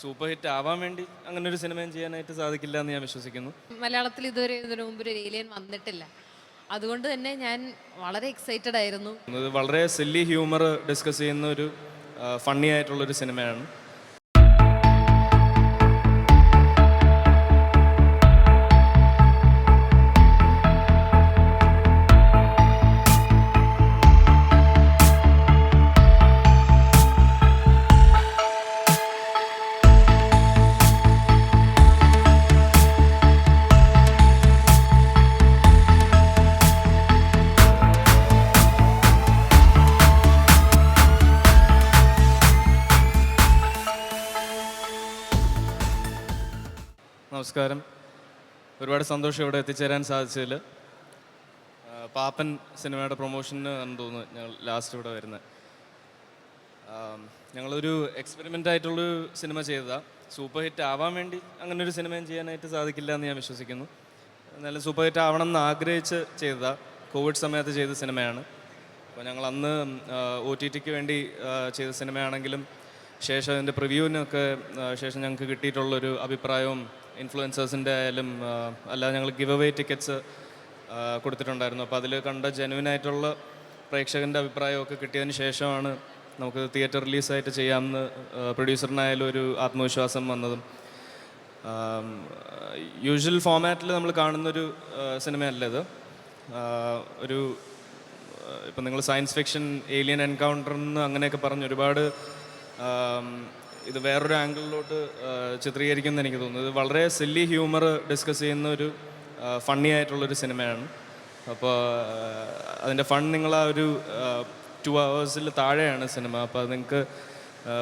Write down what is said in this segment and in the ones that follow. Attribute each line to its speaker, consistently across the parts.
Speaker 1: Super hit ആവാൻ വേണ്ടി അങ്ങനെ ഒരു സിനിമയും ചെയ്യാനായിട്ട് സാധിക്കില്ല എന്ന് ഞാൻ വിശ്വസിക്കുന്നു.
Speaker 2: മലയാളത്തിൽ ഇതുവരെ ഇതിനു മുമ്പ് ഒരു ഏലിയൻ വന്നിട്ടില്ല. അതുകൊണ്ട് തന്നെ ഞാൻ വളരെ എക്സൈറ്റഡ് ആയിരുന്നു.
Speaker 1: ഇത് വളരെ സില്ലി ഹ്യൂമർ ഡിസ്കസ് ചെയ്യുന്ന ഒരു ഫണ്ണി ആയിട്ടുള്ള ഒരു സിനിമയാണ്. നമസ്കാരം. ഒരുപാട് സന്തോഷം ഇവിടെ എത്തിച്ചേരാൻ സാധിച്ചതിൽ. പാപ്പൻ സിനിമയുടെ പ്രൊമോഷന് എന്ന് തോന്നുന്നു ഞങ്ങൾ ലാസ്റ്റ് ഇവിടെ വരുന്നത്. ഞങ്ങളൊരു എക്സ്പെരിമെന്റ് ആയിട്ടുള്ളൊരു സിനിമ ചെയ്തതാണ് സൂപ്പർ ഹിറ്റ് ആവാൻ വേണ്ടി അങ്ങനെ ഒരു സിനിമയും ചെയ്യാനായിട്ട് സാധിക്കില്ല എന്ന് ഞാൻ വിശ്വസിക്കുന്നു. എന്നാലും സൂപ്പർ ഹിറ്റ് ആവണം എന്ന് ആഗ്രഹിച്ച് ചെയ്തതാണ് കോവിഡ് സമയത്ത് ചെയ്ത സിനിമയാണ്. അപ്പോൾ ഞങ്ങൾ അന്ന് ഒ ടി ടിക്ക് വേണ്ടി ചെയ്ത സിനിമയാണെങ്കിലും ശേഷം അതിന്റെ പ്രിവ്യൂവിനൊക്കെ ശേഷം ഞങ്ങൾക്ക് കിട്ടിയിട്ടുള്ളൊരു അഭിപ്രായവും ഇൻഫ്ലുവൻസേഴ്സിന്റെ ആയാലും അല്ലാതെ ഞങ്ങൾ ഗിവ് അവേ ടിക്കറ്റ്സ് കൊടുത്തിട്ടുണ്ടായിരുന്നു. അപ്പോൾ അതിൽ കണ്ട ജെനുവിൻ ആയിട്ടുള്ള പ്രേക്ഷകന്റെ അഭിപ്രായമൊക്കെ കിട്ടിയതിന് ശേഷമാണ് നമുക്ക് തിയേറ്റർ റിലീസായിട്ട് ചെയ്യാമെന്ന് പ്രൊഡ്യൂസറിനായാലും ഒരു ആത്മവിശ്വാസം വന്നതും. യൂഷ്വൽ ഫോമാറ്റിൽ നമ്മൾ കാണുന്നൊരു സിനിമയല്ല ഇത്. ഒരു ഇപ്പം നിങ്ങൾ സയൻസ് ഫിക്ഷൻ ഏലിയൻ എൻകൗണ്ടർ എന്ന് അങ്ങനെയൊക്കെ പറഞ്ഞ് ഒരുപാട് ഇത് വേറൊരു ആംഗിളിലോട്ട് ചിത്രീകരിക്കുമെന്ന് എനിക്ക് തോന്നുന്നു. ഇത് വളരെ സില്ലി ഹ്യൂമർ ഡിസ്കസ് ചെയ്യുന്ന ഒരു ഫണ്ണി ആയിട്ടുള്ളൊരു സിനിമയാണ് അപ്പോൾ അതിന്റെ ഫൺ നിങ്ങൾ ആ ഒരു ടു അവേഴ്സിൽ താഴെയാണ് സിനിമ അപ്പോൾ അത് നിങ്ങൾക്ക്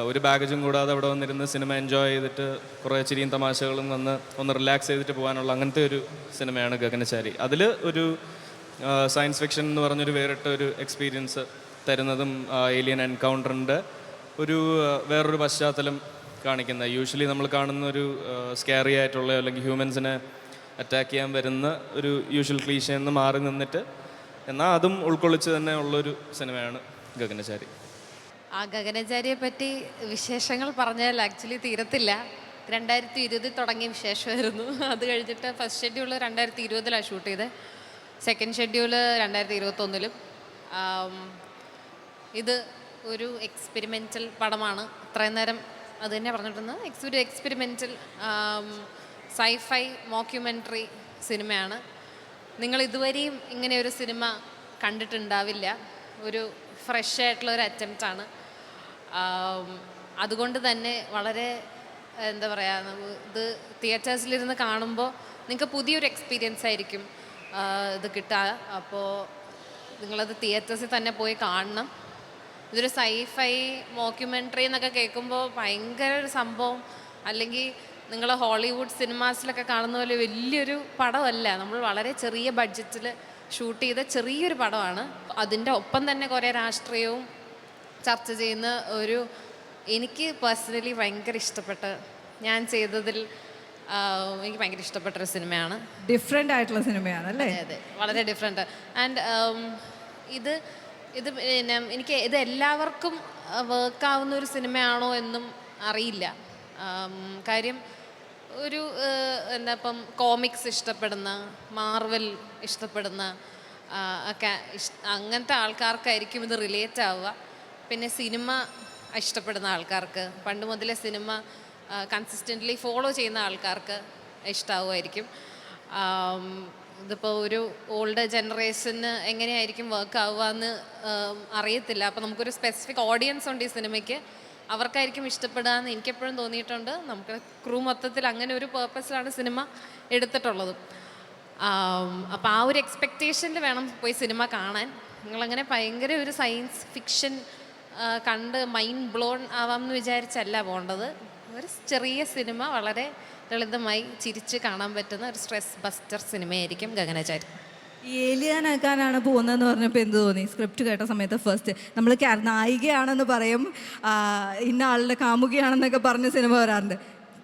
Speaker 1: ഒരു ബാഗേജും കൂടാതെ അവിടെ വന്നിരുന്ന് സിനിമ എൻജോയ് ചെയ്തിട്ട് കുറേ ചിരിയും തമാശകളും വന്ന് ഒന്ന് റിലാക്സ് ചെയ്തിട്ട് പോകാനുള്ള അങ്ങനത്തെ ഒരു സിനിമയാണ് ഗഗനചാരി. അതിൽ ഒരു സയൻസ് ഫിക്ഷൻ എന്ന് പറഞ്ഞൊരു വേറിട്ട ഒരു എക്സ്പീരിയൻസ് തരുന്നതും ഏലിയൻ എൻകൗണ്ടറിന്റെ ഒരു വേറൊരു പശ്ചാത്തലം കാണിക്കുന്ന യൂഷ്വലി നമ്മൾ കാണുന്ന ഒരു സ്കാറി ആയിട്ടുള്ള അല്ലെങ്കിൽ ഹ്യൂമൻസിനെ അറ്റാക്ക് ചെയ്യാൻ വരുന്ന ഒരു യൂഷ്വൽ ക്ലീഷ എന്ന് മാറി നിന്നിട്ട് എന്നാൽ അതും ഉൾക്കൊള്ളിച്ച് തന്നെ ഉള്ളൊരു സിനിമയാണ് ഗഗനചാരി.
Speaker 2: ആ ഗഗനചാരിയെ പറ്റി വിശേഷങ്ങൾ പറഞ്ഞാൽ ആക്ച്വലി തീരത്തില്ല. രണ്ടായിരത്തി ഇരുപതിൽ തുടങ്ങിയ വിശേഷമായിരുന്നു. അത് കഴിഞ്ഞിട്ട് ഫസ്റ്റ് ഷെഡ്യൂൾ രണ്ടായിരത്തി ഇരുപതിലാണ് ഷൂട്ട് ചെയ്തത് സെക്കൻഡ് ഷെഡ്യൂൾ രണ്ടായിരത്തി ഇരുപത്തൊന്നിലും ഇത് ഒരു എക്സ്പെരിമെന്റൽ പടമാണ്. ഇത്രയും നേരം അത് തന്നെ പറഞ്ഞിട്ടുള്ളത് ഒരു എക്സ്പെരിമെന്റൽ സൈഫൈ മോക്യുമെന്ററി സിനിമയാണ്. നിങ്ങൾ ഇതുവരെയും ഇങ്ങനെ ഒരു സിനിമ കണ്ടിട്ടുണ്ടാവില്ല. ഒരു ഫ്രഷ് ആയിട്ടുള്ള ഒരു അറ്റംപ്റ്റാണ് അതുകൊണ്ട് തന്നെ വളരെ എന്താ പറയുക ഇത് തിയേറ്റേഴ്സിലിരുന്ന് കാണുമ്പോൾ നിങ്ങൾക്ക് പുതിയൊരു എക്സ്പീരിയൻസ് ആയിരിക്കും ഇത് കിട്ടുക. അപ്പോൾ നിങ്ങളത് തിയേറ്റേഴ്സിൽ തന്നെ പോയി കാണണം. ഇതൊരു സൈഫൈ മോക്യുമെന്ററി എന്നൊക്കെ കേൾക്കുമ്പോൾ ഭയങ്കര ഒരു സംഭവം. അല്ലെങ്കിൽ നിങ്ങൾ ഹോളിവുഡ് സിനിമാസിലൊക്കെ കാണുന്ന പോലെ വലിയൊരു പടമല്ല. നമ്മൾ വളരെ ചെറിയ ബഡ്ജറ്റിൽ ഷൂട്ട് ചെയ്ത ചെറിയൊരു പടമാണ്. അതിന്റെ ഒപ്പം തന്നെ കുറേ രാഷ്ട്രീയവും ചർച്ച ചെയ്യുന്ന ഒരു എനിക്ക് പേഴ്സണലി ഭയങ്കര ഇഷ്ടപ്പെട്ട ഞാൻ ചെയ്തതിൽ എനിക്ക് ഭയങ്കര ഇഷ്ടപ്പെട്ട ഒരു സിനിമയാണ്.
Speaker 3: ഡിഫറെന്റ് ആയിട്ടുള്ള സിനിമയാണ് അല്ലേ
Speaker 2: അതെ അതെ. വളരെ ഡിഫറെന്റ് ആൻഡ് ഇത് ഇത് പിന്നെ എനിക്ക് ഇത് എല്ലാവർക്കും വർക്കാവുന്ന ഒരു സിനിമയാണോ എന്നും അറിയില്ല. കാര്യം ഒരു എന്താ ഇപ്പം കോമിക്സ് ഇഷ്ടപ്പെടുന്ന മാർവൽ ഇഷ്ടപ്പെടുന്ന ഒക്കെ അങ്ങനത്തെ ആൾക്കാർക്കായിരിക്കും ഇത് റിലേറ്റ് ആവുക. പിന്നെ സിനിമ ഇഷ്ടപ്പെടുന്ന ആൾക്കാർക്ക് പണ്ട് മുതലേ സിനിമ കൺസിസ്റ്റന്റ്ലി ഫോളോ ചെയ്യുന്ന ആൾക്കാർക്ക് ഇഷ്ടമാവുമായിരിക്കും ഇതിപ്പോൾ ഒരു ഓൾഡ് ജനറേഷന് എങ്ങനെയായിരിക്കും വർക്ക് ആവുക എന്ന് അറിയത്തില്ല. അപ്പോൾ നമുക്കൊരു സ്പെസിഫിക് ഓഡിയൻസ് ഉണ്ട് ഈ സിനിമയ്ക്ക് അവർക്കായിരിക്കും ഇഷ്ടപ്പെടുക എന്ന് എനിക്കെപ്പോഴും തോന്നിയിട്ടുണ്ട്. നമുക്ക് ക്രൂ മൊത്തത്തിൽ അങ്ങനെ ഒരു പേർപ്പസിലാണ് സിനിമ എടുത്തിട്ടുള്ളത്. അപ്പോൾ ആ ഒരു എക്സ്പെക്റ്റേഷനിൽ വേണം പോയി സിനിമ കാണാൻ. നിങ്ങളങ്ങനെ ഭയങ്കര ഒരു സയൻസ് ഫിക്ഷൻ കണ്ട് മൈൻഡ് ബ്ലോൺ ആവാം എന്ന് വിചാരിച്ചല്ല പോകേണ്ടത് ഒരു ചെറിയ സിനിമ വളരെ ലളിതമായി ചിരിച്ച് കാണാൻ പറ്റുന്ന ഒരു സ്ട്രെസ് ബസ്റ്റർ സിനിമയായിരിക്കും ഗഗനചാരി.
Speaker 3: ഏലിയാനാക്കാനാണ് പോകുന്നതെന്ന് പറഞ്ഞപ്പോൾ എന്ത് തോന്നി? സ്ക്രിപ്റ്റ് കേട്ട സമയത്ത് ഫസ്റ്റ് നമ്മൾ നായികയാണെന്ന് പറയും ഇന്ന ആളുടെ കാമുകയാണെന്നൊക്കെ പറഞ്ഞ് സിനിമ വരാറുണ്ട്.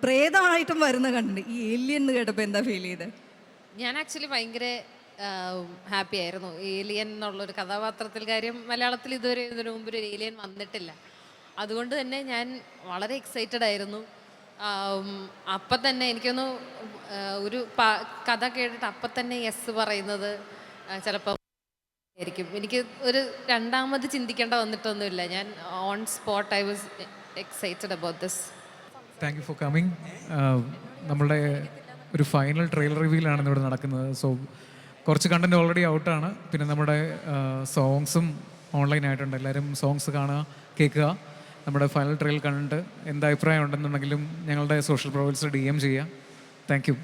Speaker 3: പ്രേതമായിട്ടും വരുന്ന കണ്ടിട്ടുണ്ട്. ഈ ഏലിയൻ എന്ന് കേട്ടപ്പോൾ എന്താ ഫീൽ ചെയ്ത്?
Speaker 2: ഞാൻ ആക്ച്വലി ഭയങ്കര ഹാപ്പി ആയിരുന്നു. ഏലിയൻ എന്നുള്ളൊരു കഥാപാത്രത്തിൽ കാര്യം മലയാളത്തിൽ ഇതുവരെ ഇതിനു മുമ്പ് ഒരു ഏലിയൻ വന്നിട്ടില്ല. അതുകൊണ്ട് തന്നെ ഞാൻ വളരെ എക്സൈറ്റഡ് ആയിരുന്നു. അപ്പം തന്നെ എനിക്കൊന്ന് ഒരു കഥ കേട്ടിട്ട് അപ്പം തന്നെ യെസ് പറയുന്നത് ചിലപ്പോൾ ആയിരിക്കും. എനിക്ക് ഒരു രണ്ടാമത് ചിന്തിക്കേണ്ട വന്നിട്ടൊന്നുമില്ല. ഞാൻ on spot I was excited about this
Speaker 4: thank you for coming നമ്മളുടെ ഒരു ഫൈനൽ ട്രെയിലർ റിവ്യൂലാണ് ഇവിടെ നടക്കുന്നത്. സോ കുറച്ച് കണ്ടന്റ് ഓൾറെഡി ഔട്ടാണ് പിന്നെ നമ്മുടെ സോങ്സും ഓൺലൈൻ ആയിട്ടുണ്ട്. എല്ലാവരും സോങ്സ് കാണുക കേൾക്കുക. നമ്മുടെ ഫൈനൽ ട്രെയിൽ കണ്ടിട്ട് എന്ത് അഭിപ്രായം ഉണ്ടെന്നുണ്ടെങ്കിലും ഞങ്ങളുടെ സോഷ്യൽ പ്രൊഫൈൽസ് ഡി എം ചെയ്യാം. താങ്ക് യു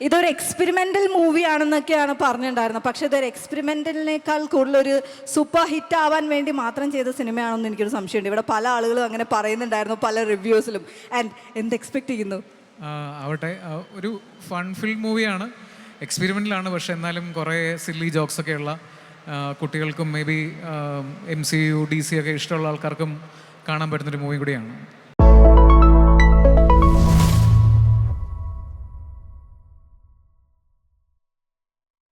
Speaker 3: ഇതൊരു എക്സ്പെരിമെന്റൽ മൂവിയാണെന്നൊക്കെയാണ് പറഞ്ഞിട്ടുണ്ടായിരുന്നത്. പക്ഷേ ഇതൊരു എക്സ്പെരിമെന്റലിനേക്കാൾ കൂടുതലൊരു സൂപ്പർ ഹിറ്റ് ആവാൻ വേണ്ടി മാത്രം ചെയ്ത സിനിമയാണെന്ന് എനിക്കൊരു സംശയമുണ്ട്. ഇവിടെ പല ആളുകളും അങ്ങനെ പറയുന്നുണ്ടായിരുന്നു പല റിവ്യൂസിലും ആൻഡ് എന്ത് എക്സ്പെക്ട് ചെയ്യുന്നു?
Speaker 4: ആവട്ടെ. ഒരു ഫൺ ഫിൽം മൂവിയാണ് എക്സ്പെരിമെന്റലാണ് പക്ഷേ എന്നാലും കുറേ സില്ലി ജോക്സ് ഉള്ള കുട്ടികൾക്കും maybe M C U D C ഒക്കെ ഇഷ്ടമുള്ള ആൾക്കാർക്കും കാണാൻ പറ്റുന്നൊരു മൂവി കൂടിയാണ്.